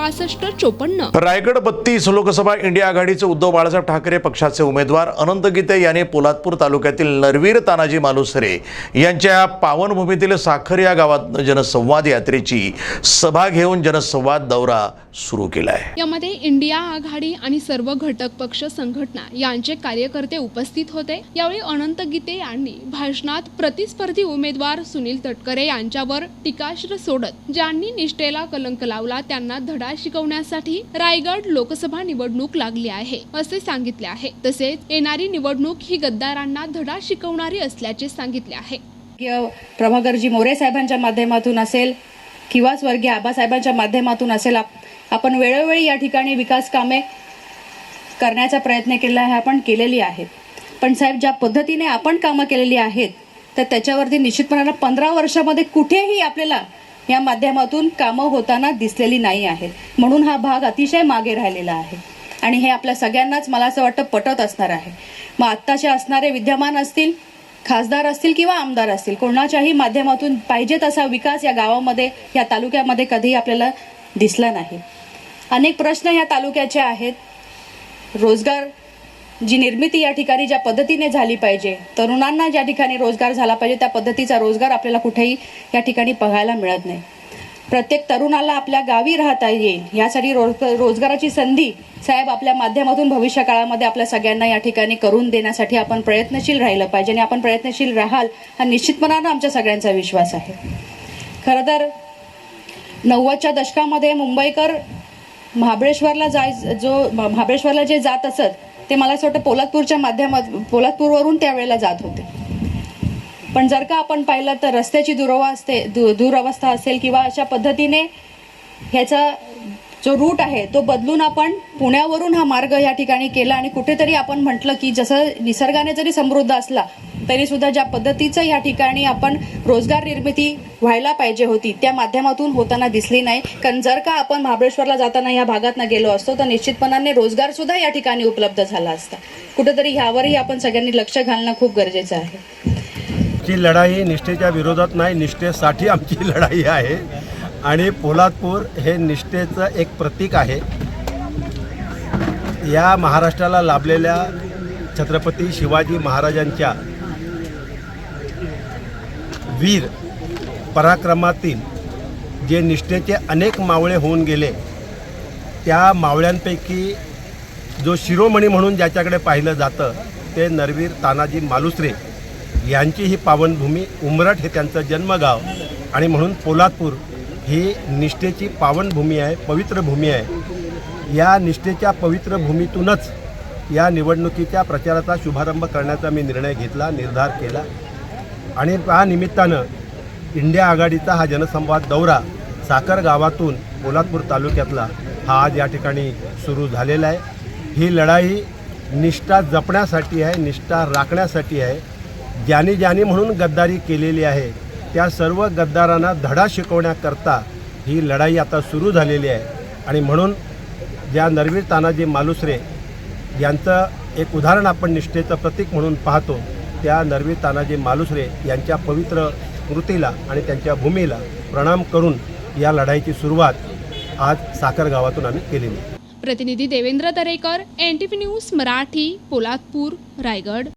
पासष्ट चोपन्न. रायगड बत्तीस लोकसभा इंडिया आघाडीचे उद्धव बाळासाहेब ठाकरे पक्षाचे उमेदवार अनंत गीते यांनी पोलादपूर तालुक्यातील नरवीर तानाजी मालुसरे यांच्या पावनभूमीतील साखर या गावात जनसंवाद यात्रेची सभा घेऊन जनसंवाद दौरा सुरू केला आहे यामध्ये इंडिया आघाडी आणि सर्व घटक पक्ष संघटना यांचे कार्यकर्ते उपस्थित होते. यावेळी अनंत गीते यांनी भाषणात प्रतिस्पर्धी उमेदवार सुनील तटकरे यांच्यावर टीकाश्र सोडत ज्यांनी निष्ठेला कलंक लावला त्यांना धडा शिकवण्यासाठी रायगड लोकसभा निवडणूक लागली आहे असे सांगितले आहे. तसेच येणारी निवडणूक ही गद्दारांना धडा शिकवणारी असल्याचे सांगितले आहे. प्रभाकरजी मोरे साहेबांच्या माध्यमातून असेल किंवा स्वर्गीय आबासाहेबांच्या माध्यमातून असेल आप- आपण वेळोवेळी या ठिकाणी विकास कामे करण्याचा प्रयत्न केला आहे आपण केलेली आहेत. पण साहेब ज्या पद्धतीने आपण कामं केलेली आहेत तर त्याच्यावरती निश्चितपणाला पंधरा वर्षामध्ये कुठेही आपल्याला या माध्यमातून कामं होताना दिसलेली नाही आहेत. म्हणून हा भाग अतिशय मागे राहिलेला आहे. आणि हे आपल्या सगळ्यांनाच मला असं वाटतं पटत असणार आहे. मग आत्ताचे असणारे विद्यमान असतील खासदार असतील किंवा आमदार असतील कोणाच्याही माध्यमातून पाहिजे तसा विकास या गावामध्ये या तालुक्यामध्ये कधीही आपल्याला दिसला नाही. अनेक प्रश्न या तालुक्याचे आहेत. रोजगार जी निर्मिती या ठिकाणी ज्या पद्धतीने झाली पाहिजे तरुणांना ज्या ठिकाणी रोजगार झाला पाहिजे त्या पद्धतीचा रोजगार आपल्याला कुठेही या ठिकाणी बघायला मिळत नाही. प्रत्येक तरुणाला आपल्या गावी राहता येईल यासाठी रोज रोजगाराची संधी साहेब आपल्या माध्यमातून भविष्य काळामध्ये आपल्या सगळ्यांना या ठिकाणी करून देण्यासाठी आपण प्रयत्नशील राहिलं पाहिजे आणि आपण प्रयत्नशील राहाल हा निश्चितपणानं आमच्या सगळ्यांचा विश्वास आहे. खरं तर नव्वदच्या दशकामध्ये मुंबईकर महाबळेश्वरला जाय जो महाबळेश्वरला जे जात असत ते मला असं वाटतं पोलादपूरच्या माध्यमात पोलादपूरवरून त्यावेळेला जात होते. पण जर का आपण पाहिलं तर रस्त्याची दुरवा असते दु दुरवस्था असेल किंवा अशा पद्धतीने ह्याचा जो रूट आहे तो बदलून आपण पुण्यावरून हा मार्ग या ठिकाणी केला आणि कुठेतरी आपण म्हटलं की जसं निसर्गाने जरी समृद्ध असला तरी सुद्धा ज्या पद्धतीचं या ठिकाणी आपण रोजगार निर्मिती व्हायला पाहिजे होती त्या माध्यमातून होताना दिसली नाही. कारण जर का आपण महाबळेश्वरला जाताना या भागातनं गेलो असतो तर निश्चितपणाने रोजगार सुद्धा या ठिकाणी उपलब्ध झाला असता. कुठेतरी ह्यावरही आपण सगळ्यांनी लक्ष घालणं खूप गरजेचं आहे. आमची लढाई निष्ठेच्या विरोधात नाही निष्ठेसाठी आमची लढाई आहे. आणि पोलादपूर हे निष्ठेचं एक प्रतीक आहे. या महाराष्ट्राला लाभलेल्या छत्रपती शिवाजी महाराजांच्या वीर पराक्रमातील जे निष्ठेचे अनेक मावळे होऊन गेले त्या मावळ्यांपैकी जो शिरोमणी म्हणून ज्याच्याकडे पाहिलं जातं ते नरवीर तानाजी मालुसरे यांची ही पावनभूमी उमरठ हे त्यांचं जन्मगाव आणि म्हणून पोलादपूर ही निष्ठेची पावनभूमी आहे पवित्र भूमी आहे. या निष्ठेच्या पवित्र भूमीतूनच या निवडणुकीच्या प्रचाराचा शुभारंभ करण्याचा मी निर्णय घेतला निर्धार केला. आणि त्या निमित्तानं इंडिया आघाडीचा हा जनसंवाद दौरा साखर गावातून पोलादपूर तालुक्यातला हा आज या ठिकाणी सुरू झालेला आहे. ही लढाई निष्ठा जपण्यासाठी आहे निष्ठा राखण्यासाठी आहे. ज्यांनी ज्यांनी म्हणून गद्दारी केलेली आहे त्या सर्व गद्दारांना धडा शिकवण्याकरता ही लढाई आता सुरू झालेली आहे. आणि म्हणून ज्या नरवीर तानाजी मालुसरे यांचं एक उदाहरण आपण निष्ठेचं प्रतीक म्हणून पाहतो त्या नरवी तानाजी मालुसरे यांच्या पवित्र स्मृतीला आणि त्यांच्या भूमीला प्रणाम करून या लढाईची सुरुवात आज साखर गावातून आम्ही केलेली प्रतिनिधी Devendra Darekar N T news Marathi Poladpur Raigad.